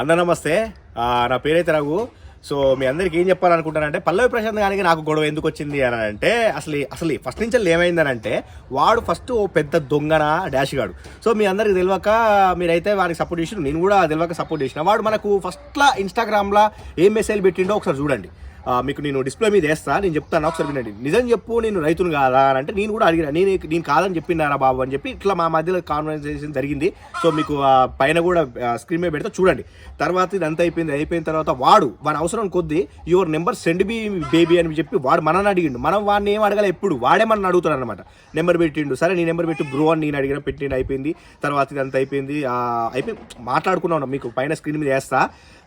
అన్న నమస్తే. నా పేరైతే రఘు. సో మీ అందరికి ఏం చెప్పాలనుకుంటానంటే పల్లవి ప్రశాంత్ గారికి నాకు గొడవ ఎందుకు వచ్చింది అని అంటే అసలు అసలు ఫస్ట్ నుంచి ఏమైందనంటే వాడు ఫస్ట్ ఓ పెద్ద దొంగన డాష్ గాడు. సో మీ అందరికి తెలియక మీరైతే వారికి సపోర్ట్ చేసిన నేను కూడా తెలియక సపోర్ట్ చేసిన. వాడు మనకు ఫస్ట్లో ఇన్స్టాగ్రామ్లో ఏం మెసేజ్ పెట్టిండో ఒకసారి చూడండి. మీకు నేను డిస్ప్లే మీద వేస్తా నేను చెప్తాను ఒకసారి వినండి. నిజం చెప్పు నేను రైతును కాదా అని అంటే నేను కూడా అడిగిన నేను నేను కాదని చెప్పినారా బాబు అని చెప్పి ఇట్లా మా మధ్యలో కాన్వర్సేషన్ జరిగింది. సో మీకు పైన కూడా స్క్రీన్ మీద పెడితే చూడండి. తర్వాత ఇది అంత అయిపోయింది అయిపోయిన తర్వాత వాడు వాని అవసరం కొద్దీ your number send be baby అని చెప్పి వాడు మనని అడిగిండు. మనం వాడిని ఏం అడగాలి ఎప్పుడు? వాడే మనం అడుగుతాడు అనమాట నెంబర్ పెట్టిండు. సరే నీ నెంబర్ పెట్టి బ్రో అని నేను అడిగిన పెట్టిండు అయిపోయింది. తర్వాత ఇది అంత అయిపోయింది అయిపోయి మాట్లాడుకున్నాం మీకు పైన స్క్రీన్ మీద వేస్తా.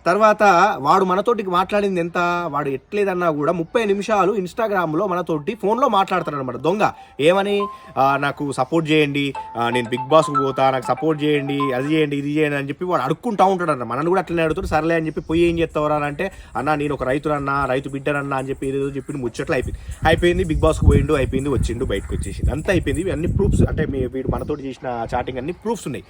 తర్వాత వాడు మనతోటికి మాట్లాడింది ఎంత? వాడు ఎట్లేదన్నా కూడా ముప్పై నిమిషాలు ఇన్స్టాగ్రామ్లో మనతోటి ఫోన్లో మాట్లాడతాడు అనమాట దొంగ. ఏమని? నాకు సపోర్ట్ చేయండి. నేను బిగ్ బాస్కి పోతా. నాకు సపోర్ట్ చేయండి. అది చేయండి ఇది చేయండి అని చెప్పి వాడు అడుక్కుంటా ఉంటాడు అన్న మనల్ని కూడా అట్లనే అడుగుతాడు. సర్లే అని చెప్పి పోయి ఏం చేస్తావరా అంటే అన్న నేను ఒక రైతునన్నా రైతు బిడ్డనన్నా అని చెప్పి ఏదో చెప్పి ముచ్చట్లు అయిపోయింది అయిపోయింది. బిగ్ బాస్కి పోయిండు అయిపోయింది వచ్చిండు బయటకు వచ్చేసింది అంతా అయిపోయింది. ఇవి అన్ని ప్రూఫ్స్ అంటే మీ వీడు మనతోటి చేసిన చాటింగ్ అన్ని ప్రూఫ్స్ ఉన్నాయి.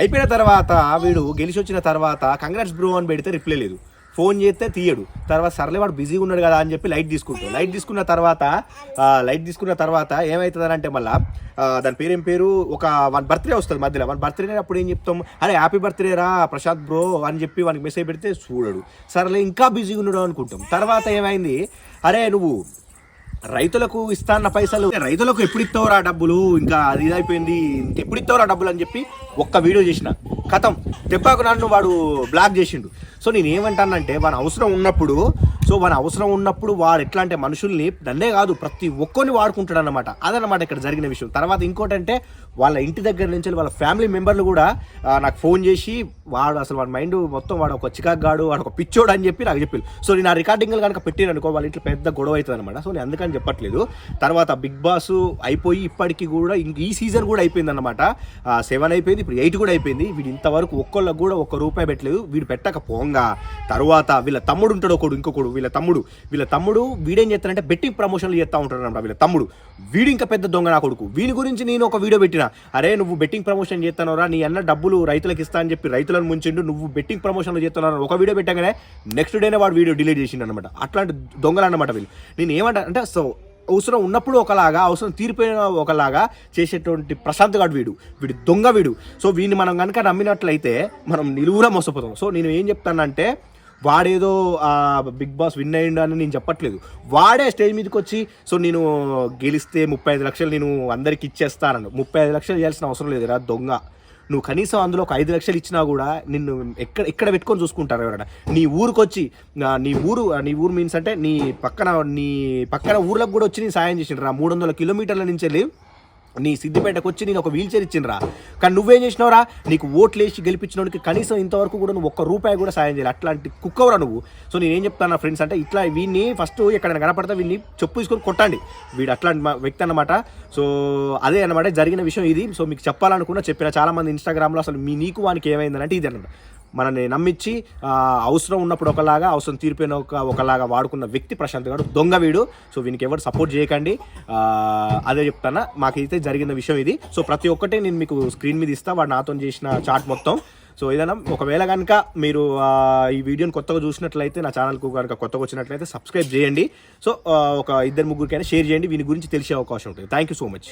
అయిపోయిన తర్వాత వీడు గెలిచి వచ్చిన తర్వాత కంగ్రాట్స్ బ్రో అని పెడితే రిప్లై లేదు. ఫోన్ చేస్తే తీయడు. తర్వాత సర్లే వాడు బిజీగా ఉన్నాడు కదా అని చెప్పి లైట్ తీసుకుంటాడు. లైట్ తీసుకున్న తర్వాత లైట్ తీసుకున్న తర్వాత ఏమవుతుంది అంటే మళ్ళీ దాని పేరు ఏం పేరు? ఒక వన్ బర్త్డే వస్తుంది మధ్యలో. వన్ బర్త్డే అప్పుడు ఏం చెప్తాం? అరే హ్యాపీ బర్త్డే రా ప్రశాంత్ బ్రో అని చెప్పి వానికి మెసేజ్ పెడితే చూడడు. సర్లే ఇంకా బిజీగా ఉన్నాడు అనుకుంటాం. తర్వాత ఏమైంది? అరే నువ్వు రైతులకు ఇస్తాన్న పైసలు. రైతులకు ఎప్పుడు ఇస్తావురా డబ్బులు? ఇంకా అది ఇదైపోయింది. ఇంకెప్పుడు ఇస్తావురా డబ్బులు అని చెప్పి ఒక్క వీడియో చేసిన. కథం. దెబ్బకు నన్ను వాడు బ్లాక్ చేసిండు. సో నేను ఏమంటానంటే వాని అవసరం ఉన్నప్పుడు సో వాని అవసరం ఉన్నప్పుడు వాడు ఎట్లా అంటే మనుషుల్ని నన్నే కాదు ప్రతి ఒక్కరిని వాడుకుంటాడు అనమాట అదనమాట ఇక్కడ జరిగిన విషయం. తర్వాత ఇంకోటి అంటే వాళ్ళ ఇంటి దగ్గర నుంచి వాళ్ళ ఫ్యామిలీ మెంబర్లు కూడా నాకు ఫోన్ చేసి వాడు అసలు వాడి మైండ్ మొత్తం వాడు ఒక చికాగాడు వాడు ఒక పిచ్చోడు అని చెప్పి నాకు చెప్పారు సో నేను ఆ రికార్డింగ్లు కనుక పెట్టాను అనుకో వాళ్ళ ఇంట్లో పెద్ద గొడవ అవుతుంది అనమాట సో నేను అందుకని చెప్పట్లేదు. తర్వాత బిగ్ బాస్ అయిపోయి ఇప్పటికీ కూడా ఇంక ఈ సీజన్ కూడా అయిపోయింది అనమాట సెవెన్ అయిపోయింది ఇప్పుడు ఎయిట్ కూడా అయిపోయింది. వీడు ఇంతవరకు ఒక్కళ్ళకి కూడా ఒక్క రూపాయి పెట్టలేదు. వీడు పెట్టక పోంగా తర్వాత వీళ్ళ తమ్ముడు ఉంటాడు ఒకడు ఇంకొకడు. వీళ్ళ తమ్ముడు. వీళ్ళ తమ్ముడు వీడేం చేస్తాడంటే బెట్టింగ్ ప్రమోషన్లు చేస్తూ ఉంటాడు అనమాట వీళ్ళ తమ్ముడు. వీడు ఇంకా పెద్ద దొంగ నా కొడుకు. వీని గురించి నేను ఒక వీడియో పెట్టిన. అరే నువ్వు బెట్టింగ్ ప్రమోషన్ చేస్తానోరా నీ అన్న డబ్బులు రైతులకు ఇస్తా అని చెప్పి రైతులను ముంచిండు నువ్వు బెట్టింగ్ ప్రమోషన్లు చేస్తున్నావు ఒక వీడియో పెట్టగానే నెక్స్ట్ డేనే వాడు వీడియో డిలీట్ చేసిండు అనమాట అట్లాంటి దొంగలు అనమాట వీళ్ళు. నేను ఏమంటా అంటే సో అవసరం ఉన్నప్పుడు ఒకలాగా అవసరం తీరిపోయిన ఒకలాగా చేసేటువంటి ప్రశాంత్ గాడు వీడు. వీడు దొంగ వీడు. సో వీడిని మనం కనుక నమ్మినట్లయితే మనం నిలువురా మోసపోతాం. సో నేను ఏం చెప్తానంటే వాడేదో ఆ, బిగ్ బాస్ విన్ అయ్యిండు అని నేను చెప్పట్లేదు. వాడే స్టేజ్ మీదకి వచ్చి సో నేను గెలిస్తే ముప్పై ఐదు లక్షలు నేను అందరికి ఇచ్చేస్తానను ముప్పై ఐదు లక్షలు ఇవ్వాల్సిన అవసరం లేదురా దొంగ. నువ్వు కనీసం అందులో ఒక ఐదు లక్షలు ఇచ్చినా కూడా నిన్ను ఎక్కడ ఎక్కడ పెట్టుకొని చూసుకుంటారు ఎవరైనా. నీ ఊరికి వచ్చి నీ ఊరు నీ ఊరు మీన్స్ అంటే నీ పక్కన నీ పక్కన ఊర్లకు కూడా వచ్చి నేను సాయం చేసిండ్రా. మూడు వందల కిలోమీటర్ల నుంచి వెళ్ళి నీ సిద్దిపేటకు వచ్చి నేను ఒక వీల్ చైర్ ఇచ్చిండ్రా. కానీ నువ్వేం చేసినావురా? నీకు ఓట్లేసి గెలిపించినోడికి కనీసం ఇంతవరకు కూడా నువ్వు ఒక్క రూపాయి కూడా సాయం చేయాలి. అట్లాంటి కుక్కవరా నువ్వు? సో నేను చెప్తాను నా ఫ్రెండ్స్ అంటే ఇట్లా వీడిని ఫస్ట్ ఎక్కడైనా కనపడతా వీడిని చెప్పు తీసుకొని కొట్టండి. వీడు అట్లాంటి వ్యక్తి అనమాట సో అదే అన్నమాట. జరిగిన విషయం ఇది. సో మీకు చెప్పాలనుకున్నా చెప్పిన చాలామంది ఇన్స్టాగ్రామ్లో అసలు మీ నీకు వానికి ఏమైందంటే ఇది అనమాట మనల్ని నమ్మించి అవసరం ఉన్నప్పుడు ఒకలాగా అవసరం తీరిపోయిన ఒక ఒకలాగా వాడుకున్న వ్యక్తి ప్రశాంత్ గారు దొంగ వీడు. సో వీనికి ఎవరు సపోర్ట్ చేయకండి. అదే చెప్తానా మాకైతే జరిగిన విషయం ఇది. సో ప్రతి ఒక్కటే నేను మీకు స్క్రీన్ మీద ఇస్తా వాడు నాతో చేసిన చాట్ మొత్తం. సో ఏదైనా ఒకవేళ కనుక మీరు ఈ వీడియోని కొత్తగా చూసినట్లయితే నా ఛానల్కు కనుక కొత్తగా వచ్చినట్లయితే సబ్స్క్రైబ్ చేయండి. సో ఒక ఇద్దరు ముగ్గురికైనా షేర్ చేయండి వీని గురించి తెలిసే అవకాశం ఉంటుంది. Thank you so much